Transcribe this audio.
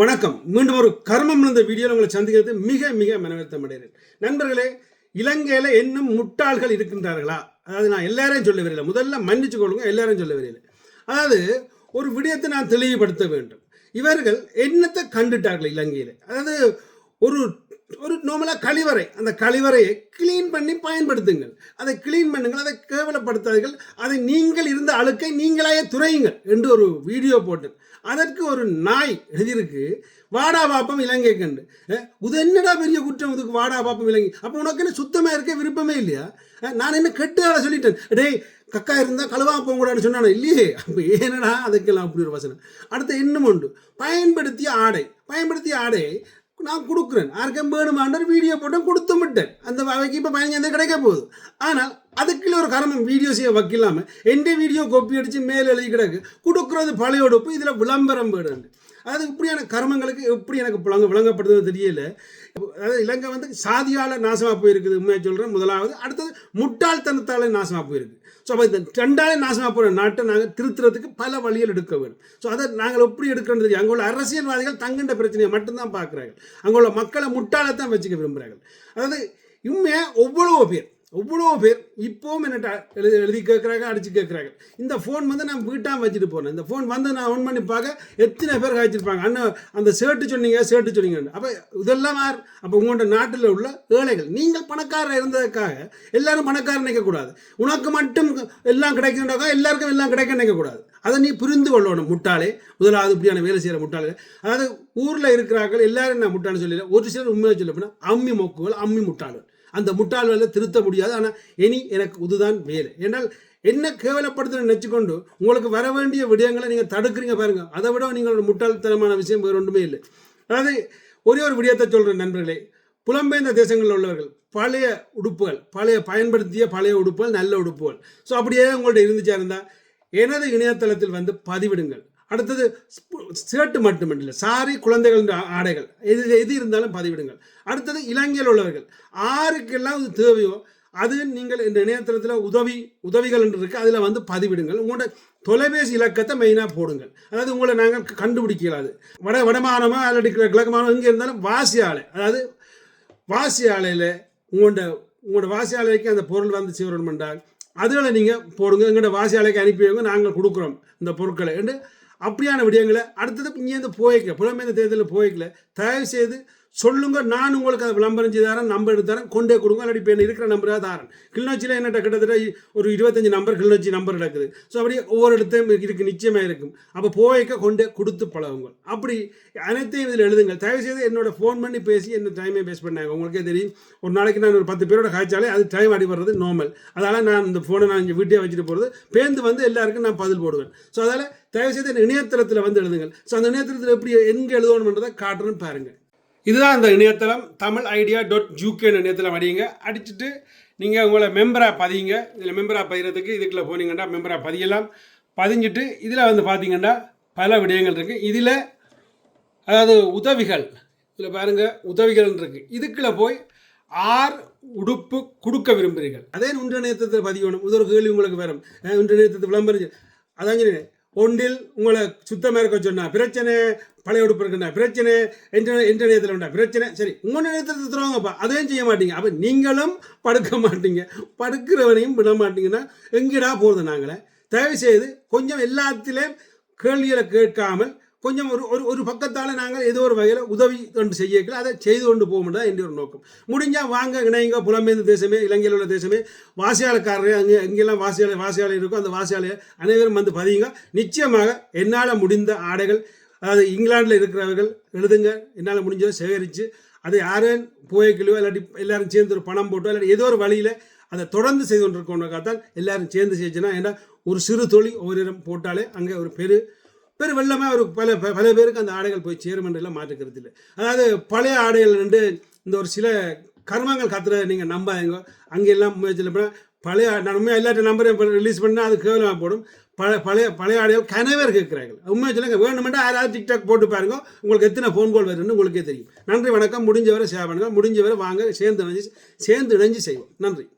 வணக்கம். மீண்டும் ஒரு கர்மம் இந்த வீடியோவில் உங்களை சந்திக்கிறது மிக மிக மனவருத்தம் அடைகிறேன். நண்பர்களே இலங்கையில் இன்னும் முட்டாள்கள் இருக்கின்றார்களா? அதாவது நான் எல்லாரையும் சொல்ல வரையில முதல்ல மன்னிச்சு கொள்ளுங்க எல்லாரையும் சொல்ல வரையில. அதாவது ஒரு விடயத்தை நான் தெளிவுபடுத்த வேண்டும். இவர்கள் என்னத்தை கண்டுட்டார்கள் இலங்கையில்? அதாவது ஒரு ஒரு நார்மலாக கழிவறை. அந்த கழிவறையை கிளீன் பண்ணி பயன்படுத்துங்கள். அதை கிளீன் பண்ணுங்கள் அதை கேவலப்படுத்தாதீர்கள். அதை நீங்கள் இருந்த அழுக்கை நீங்களாயே துறையுங்கள் என்று ஒரு வீடியோ போட்டு அதற்கு ஒரு நாய் எழுதியிருக்கு. வாடா பாப்பம் இலங்கை கண்டு. அஹ், இது என்னடா பெரிய குற்றம் இதுக்கு வாடா பாப்பம் இலங்கை? அப்போ உனக்கு என்ன சுத்தமாக இருக்க விருப்பமே இல்லையா? நான் என்ன கெட்டு வேலை சொல்லிட்டேன். டேய் கக்கா இருந்தால் கழுவா போகக்கூடாதுன்னு சொன்னானே. இல்லையே அப்போ ஏனடா அதுக்கெல்லாம் அப்படி ஒரு வசனம். அடுத்து இன்னும் உண்டு பயன்படுத்திய ஆடை. பயன்படுத்திய ஆடை நான் கொடுக்குறேன். யாருக்கும் வேணுமான்ற வீடியோ போட்டு கொடுத்து விட்டேன். அந்த அவைக்கு இப்போ பதினஞ்சாந்தே கிடைக்க போகுது. ஆனால் அதுக்குள்ள ஒரு காரணம் வீடியோ செய்ய வைக்கலாமல் எந்த வீடியோ கொப்பி அடித்து மேலே எழுதி கிடக்கு கொடுக்குறது பழைய உடுப்பு இதில் விளம்பரம் போயிடுது. அதாவது இப்படியான கர்மங்களுக்கு எப்படி எனக்கு விளங்க விளங்கப்படுதுன்னு தெரியல. அதாவது இலங்கை வந்து சாதியால் நாசமாக போயிருக்குது உண்மையாக சொல்கிறேன் முதலாவது அடுத்தது முட்டாள்தனத்தால் நாசமாக போயிருக்கு. ஸோ அப்போ இந்த ரெண்டாலே நாசமாக போகிற நாட்டை நாங்கள் திருத்துறதுக்கு பல வழிகள் எடுக்க வேண்டும். ஸோ அதை நாங்கள் எப்படி எடுக்கிறோன்னு தெரியும் அங்கே உள்ள அரசியல்வாதிகள் தங்கண்ட பிரச்சனையை மட்டும்தான் பார்க்குறாங்க அங்கே உள்ள மக்களை முட்டாளத்தான் வச்சுக்க விரும்புகிறார்கள். அதாவது உண்மையாக ஒவ்வொரு பேர் எவ்வளோ பேர் இப்போவும் என்னட்ட எழுதி எழுதி கேட்குறாங்க அடித்து கேட்குறாங்க இந்த ஃபோன் வந்து நான் வீட்டாக வச்சுட்டு போனேன் இந்த ஃபோன் வந்து நான் ஆன் பண்ணி பார்க்க எத்தனை பேர் காய்ச்சிருப்பாங்க. அண்ணன் அந்த ஷர்ட்டு சொன்னீங்க ஷர்ட்டு சொன்னீங்க. அப்போ இதெல்லாம் யார்? அப்போ உங்கள்கிட்ட நாட்டில் உள்ள ஏழைகள். நீங்கள் பணக்காரர் இருந்ததுக்காக எல்லாரும் பணக்காரர் நினைக்கக்கூடாது. உனக்கு மட்டும் எல்லாம் கிடைக்கணுண்டாக்கா எல்லாருக்கும் எல்லாம் கிடைக்க நினைக்கக்கூடாது. அதை நீ புரிந்து கொள்ளணும் முட்டாளே. முதலாவது இப்படியான வேலை செய்கிற முட்டாளே. அதாவது ஊரில் இருக்கிறார்கள் எல்லாரும் நான் முட்டாள்னு சொல்லல. ஒரு சிலர் உண்மையாக சொல்ல போனால் அம்மி மொக்குகள் அம்மி முட்டாளர்கள் அந்த முட்டாள் வேலை திருத்த முடியாது. ஆனால் இனி எனக்கு இதுதான் வேலை ஏன்னால் என்ன கேவலப்படுத்துன்னு நினச்சிக்கொண்டு உங்களுக்கு வர வேண்டிய விடயங்களை நீங்கள் தடுக்கிறீங்க பாருங்க. அதை விட நீங்களோட முட்டாள்தனமான விஷயம் வேறு ஒன்றுமே இல்லை. அதாவது ஒரே ஒரு விடயத்தை சொல்கிறேன் நண்பர்களே. புலம்பெயர்ந்த தேசங்களில் உள்ளவர்கள் பழைய உடுப்புகள் பழைய பயன்படுத்திய பழைய உடுப்புகள் நல்ல உடுப்புகள். ஸோ அப்படியே உங்கள்கிட்ட இருந்துச்சா இருந்தால் எனது இணையதளத்தில் வந்து பதிவிடுங்கள். அடுத்தது சேட்டு மட்டுமல்ல சாரி குழந்தைகள் ஆடைகள். எது எது இருந்தாலும் பதிவிடுங்கள். அடுத்தது இலங்கையில் உள்ளவர்கள். ஆருக்கெல்லாம் இது தேவையோ அது நீங்கள் இந்த இணையதளத்தில் உதவி உதவிகள் என்று இருக்குது அதில் வந்து பதிவிடுங்கள். உங்களோட தொலைபேசி இலக்கத்தை மெயினாக போடுங்கள். அதாவது உங்களை நாங்கள் கண்டுபிடிக்கலாது. வட வடமானமோ அல்லது கிழக்கு எங்கே இருந்தாலும் வாசி ஆலை அதாவது வாசி ஆலையில் உங்களோட உங்களோட வாசி ஆலைக்கு அந்த பொருள் வந்து சேரணும் என்றால் அதில் நீங்கள் போடுங்க. எங்களோட வாசி ஆலைக்கு அனுப்பி வைங்க. நாங்கள் கொடுக்குறோம் இந்த பொருட்களை என்று அப்படியான விடயங்களை அடுத்தது இங்கேருந்து போய்க்கல புலமேந்த தேர்தலில் போய்க்கல. தயவு செய்து சொல்லுங்க நான் உங்களுக்கு அதை விளம்பரம் செய்து தரேன் நம்பர் எடுத்து தரேன் கொண்டே கொடுங்க இல்லாட்டி இப்போ இருக்கிற நம்பராக தரேன். கிளிநொச்சியில் என்னட்ட கிட்டத்தட்ட ஒரு இருபத்தஞ்சு நம்பர் கிளிநொச்சி நம்பர் நடக்குது. ஸோ அப்படி ஒவ்வொரு இடத்தையும் இருக்கு நிச்சயமாக இருக்கும். அப்போ போய்க்க கொண்டே கொடுத்து பழகுங்கள். அப்படி அனைத்தையும் இதில் எழுதுங்கள். தயவு செய்து என்னோட ஃபோன் பண்ணி பேசி என்ன டைமே பேஸ் பண்ணாங்க உங்களுக்கே தெரியும் ஒரு நாளைக்கு நான் ஒரு பத்து பேரோட காய்ச்சாலே அது டைம் அடிபடுறது நார்மல் அதனால் நான் இந்த ஃபோனை நான் இங்கே வீட்டே வச்சுட்டு போகிறது பேந்து வந்து எல்லாருக்கும் நான் பதில் போடுவேன். ஸோ அதால் தயவுசெய்து இந்த இணையதளத்தில் வந்து எழுதுங்கள். ஸோ அந்த இணையதளத்தில் எப்படி எங்கே எழுதணுன்றதை காட்டுறேன்னு பாருங்கள் இதுதான் அந்த இணையதளம் தமிழ் ஐடியா டாட் ஜூகேன்னு இணையதளம் அடியுங்க. அடிச்சுட்டு நீங்கள் உங்களை மெம்பராக பதியுங்க. இதில் மெம்பராக பதிகிறதுக்கு இதுக்குள்ளே போனீங்கன்னா மெம்பராக பதியலாம். பதிஞ்சிட்டு இதில் வந்து பார்த்தீங்கன்னா பல விடயங்கள் இருக்குது இதில் அதாவது உதவிகள் இதில் பாருங்கள் உதவிகள் இருக்குது இதுக்குள்ளே போய் ஆர் உடுப்பு கொடுக்க விரும்புகிறீர்கள் அதே ஒன்று நேரத்தில் பதியணும். இது ஒரு கேள்வி உங்களுக்கு வரும். ஒன்று நேரத்தில் விளம்பரம். அதான் ஒன்றில் உங்களை சுத்தமாக இருக்க சொன்னா பிரச்சனை பழைய உடுப்பு இருக்குண்ணா பிரச்சனை என்ற என்ற உண்டா பிரச்சனை? சரி உங்கள் நிலையத்தில் திருவாங்கப்பா அதையும் செய்ய மாட்டீங்க. அப்போ நீங்களும் படுக்க மாட்டீங்க. படுக்கிறவனையும் விட மாட்டீங்கன்னா எங்கடா போகிறது நாங்களே? தயவு செய்து கொஞ்சம் எல்லாத்திலையும் கேள்விகளை கேட்காமல் கொஞ்சம் ஒரு ஒரு ஒரு பக்கத்தால் நாங்கள் ஏதோ ஒரு வகையில் உதவி கொண்டு செய்யக்கல அதை செய்து கொண்டு போக முடியாது என்ற ஒரு நோக்கம். முடிஞ்சால் வாங்க இணைங்க புலம்பெயர்ந்த தேசமே இலங்கையில் உள்ள தேசமே வாசியாளக்காரரே அங்கே எங்கெல்லாம் வாசியாளை வாசியாளை இருக்கோ அந்த வாசியாலையை அனைவரும் வந்து பதியுங்க நிச்சயமாக என்னால் முடிந்த ஆடைகள் அதாவது இங்கிலாந்தில் இருக்கிறவர்கள் எழுதுங்க என்னால் முடிஞ்சதை சேகரித்து அதை யாரும் புகைக்கிலோ இல்லாட்டி எல்லாரும் சேர்ந்து ஒரு பணம் போட்டோ இல்லாட்டி ஏதோ ஒரு வழியில் அதை தொடர்ந்து செய்து கொண்டிருக்கோம்னாக்காத்தான் எல்லாரும் சேர்ந்து செய்யச்சுன்னா ஏன்னா ஒரு சிறு தொழில் ஒவ்வொரு இடம் போட்டாலே அங்கே ஒரு பெரு பெரு வெள்ளமாக ஒரு பல ப- பல பேருக்கு அந்த ஆடைகள் போய் சேரும் என்றெல்லாம் மாற்றுக்கிறது இல்லை. அதாவது பழைய ஆடைகள் நின்று இந்த ஒரு சில கர்மங்கள் கத்துற நீங்கள் நம்பாதீங்க. அங்கே எல்லாம் முயற்சியில் போனால் பழைய நான் உண்மையாக எல்லாத்தையும் நம்பரையும் ரிலீஸ் பண்ணால் அது கேவலமாக போடும். பழைய பழைய பழைய ஆடைகள் கனவேர் கேட்குறாங்க உண்மையை சொல்லுங்க வேணுமெண்டா யாராவது டிக்டாக் போட்டு பாருங்க. உங்களுக்கு எத்தனை ஃபோன் கால் வருதுன்னு உங்களுக்கே தெரியும். நன்றி வணக்கம். முடிஞ்சவரை சேவை பண்ணுங்கள் முடிஞ்சவரை வாங்க. சேர்ந்து இணைஞ்சு சேர்ந்து இணைஞ்சு செய்வோம். நன்றி.